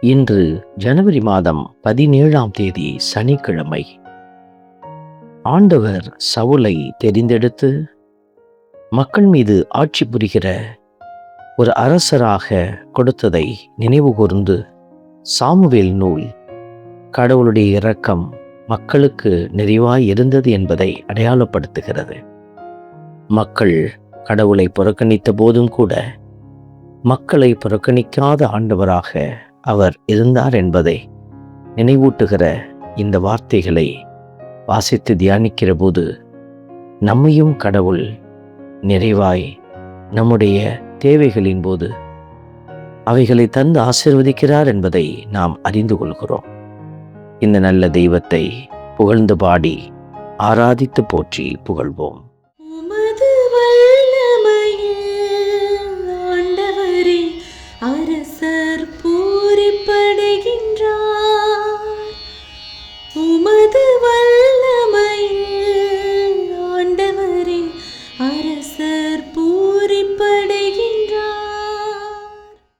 இன்று ஜனவரி மாதம் பதினேழாம் தேதி சனிக்கிழமை. ஆண்டவர் சவுலை தெரிந்தெடுத்து மக்கள் மீது ஆட்சி புரிகிற ஒரு அரசராக கொடுத்ததை நினைவு கூர்ந்து சாமுவேல் நூல் கடவுளுடைய இரக்கம் மக்களுக்கு நிறைவாய் இருந்தது என்பதை அடையாளப்படுத்துகிறது. மக்கள் கடவுளை புறக்கணித்த போதும் கூட மக்களை புறக்கணிக்காத ஆண்டவராக அவர் இருந்தார் என்பதை நினைவூட்டுகிற இந்த வார்த்தைகளை வாசித்து தியானிக்கிற போது நம்மையும் கடவுள் நிறைவாய் நம்முடைய தேவைகளின் போது அவைகளை தந்து ஆசிர்வதிக்கிறார் என்பதை நாம் அறிந்து கொள்கிறோம். இந்த நல்ல தெய்வத்தை புகழ்ந்து பாடி ஆராதித்து போற்றி புகழ்வோம்.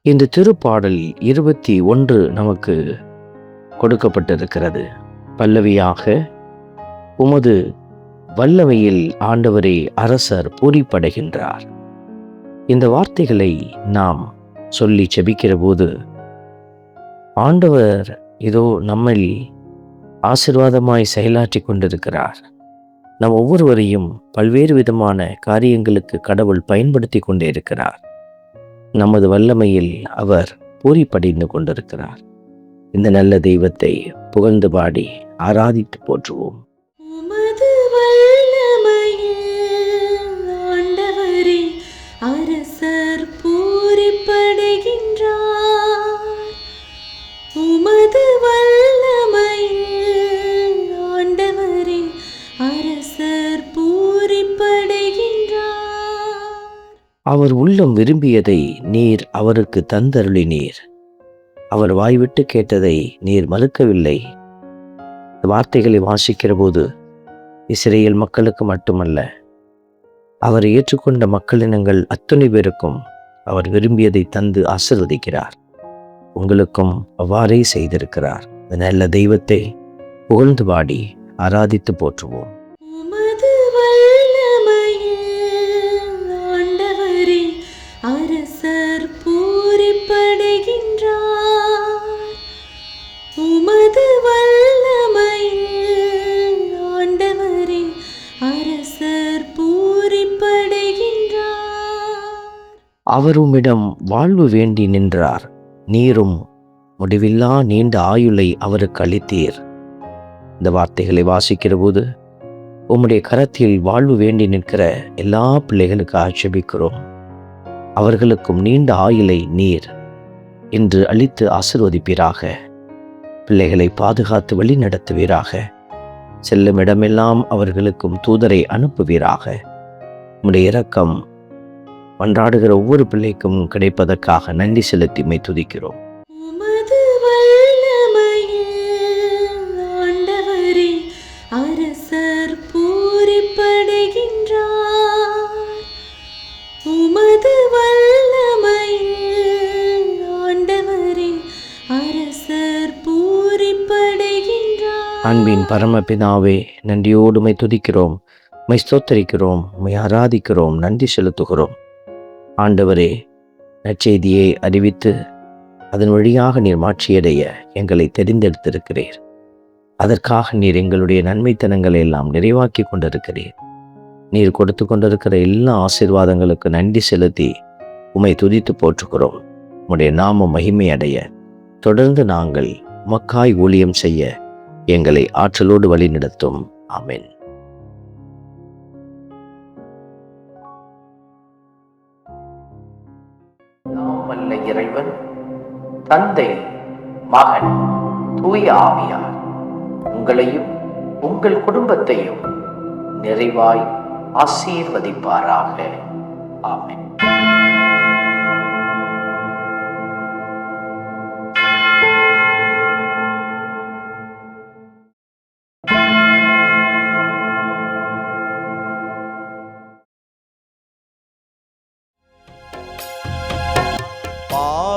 இந்த திருப்பாடல் இருபத்தி ஒன்று நமக்கு கொடுக்கப்பட்டிருக்கிறது. பல்லவியாக உமது வல்லமையில் ஆண்டவரே அரசர் பூரிப்படைகின்றார். இந்த வார்த்தைகளை நாம் சொல்லி செபிக்கிற போது ஆண்டவர் இதோ நம்மில் ஆசிர்வாதமாய் செயலாற்றி கொண்டிருக்கிறார். நம் ஒவ்வொருவரையும் பல்வேறு விதமான காரியங்களுக்கு கடவுள் பயன்படுத்தி கொண்டே இருக்கிறார். நமது வல்லமையில் அவர் பூரிப்படைந்து கொண்டிருக்கிறார். இந்த நல்ல தெய்வத்தை புகழ்ந்து பாடி ஆராதித்து போற்றுவோம். அவர் உள்ளம் விரும்பியதை நீர் அவருக்கு தந்தருளினீர். அவர் வாய்விட்டு கேட்டதை நீர் மறுக்கவில்லை. வார்த்தைகளை வாசிக்கிற போது இஸ்ரேல் மக்களுக்கு மட்டுமல்ல அவரை ஏற்றுக்கொண்ட மக்களினங்கள் அத்துணை பேருக்கும் அவர் விரும்பியதை தந்து ஆசிர்வதிக்கிறார். உங்களுக்கும் அவ்வாறே செய்திருக்கிறார். நல்ல தெய்வத்தை புகழ்ந்து பாடி ஆராதித்து போற்றுவோம். அவர் உம்மிடம் வாழ்வு வேண்டி நின்றார். நீரும் முடிவில்லா நீண்ட ஆயுளை அவருக்கு அளித்தீர். இந்த வார்த்தைகளை வாசிக்கிற போது உம்முடைய கரத்தில் வாழ்வு வேண்டி நிற்கிற எல்லா பிள்ளைகளுக்கு ஆட்சேபிக்கிறோம். அவர்களுக்கும் நீண்ட ஆயுளை நீர் இன்று அளித்து ஆசிர்வதிப்பீராக. பிள்ளைகளை பாதுகாத்து வழி நடத்துவீராக. செல்லும் இடமெல்லாம் அவர்களுக்கும் தூதரை அனுப்புவீராக. உம்முடைய இரக்கம் மன்றாடுகிற ஒவ்வொரு பிள்ளைக்கும் கிடைப்பதற்காக நன்றி செலுத்தி மை துதிக்கிறோம். அரசர் பூரிப்படைகின்றார். உமது வல்லமையில் ஆண்டவரே அரசர் பூரிப்படைகின்றார். அன்பின் பரமபிதாவே நன்றியோடு மை துதிக்கிறோம். மை ஸ்தோத்தரிக்கிறோம். மை ஆராதிக்கிறோம். நன்றி செலுத்துகிறோம். ஆண்டவரே நற்செய்தியை அறிவித்து அதன் வழியாக நீர் மாற்றியடைய எங்களை தெரிந்தெடுத்திருக்கிறீர். அதற்காக நீர் எங்களுடைய நன்மைத்தனங்களை எல்லாம் நிறைவாக்கி கொண்டிருக்கிறீர். நீர் கொடுத்து கொண்டிருக்கிற எல்லா ஆசீர்வாதங்களுக்கு நன்றி செலுத்தி உமை துதித்து போற்றுகிறோம். உம்முடைய நாம மகிமை அடைய தொடர்ந்து நாங்கள் உமக்காய் ஊழியம் செய்ய எங்களை ஆற்றலோடு வழிநடத்தும். ஆமேன். வல்ல இறைவன் தந்தை மகன் தூய ஆவியார் உங்களையும் உங்கள் குடும்பத்தையும் நிறைவாய் ஆசீர்வதிப்பாராக. ஆமேன்.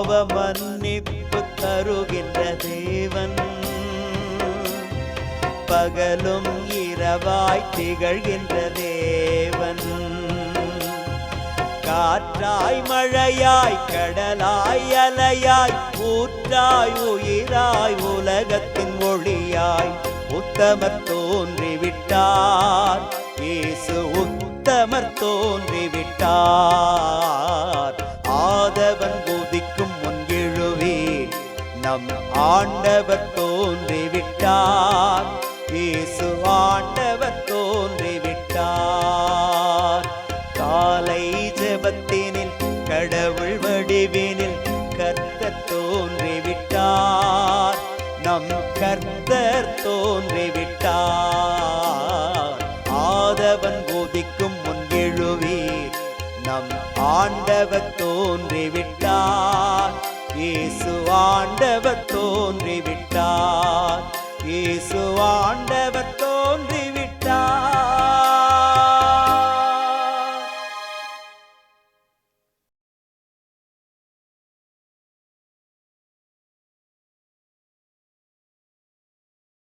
பாவ மன்னிப்பு தருகின்ற தேவன். பகலும் இரவாய் திகழ்கின்ற தேவன். காற்றாய் மழையாய் கடலாய் அலையாய் ஊற்றாய் உயிராய் உலகத்தின் ஒளியாய் உத்தமர் தோன்றிவிட்டார். இயேசு உத்தமர் தோன்றிவிட்டார். ஆண்டவர் தோன்றிவிட்டார். இயேசு ஆண்டவர் தோன்றிவிட்டார். காலை ஜபத்தினில் கடவுள் வடிவினில் கர்த்தர் தோன்றிவிட்டார். நம் கர்த்தர் தோன்றி ஆண்டவர் தோன்றிவிட்டார். இயேசு ஆண்டவர் தோன்றி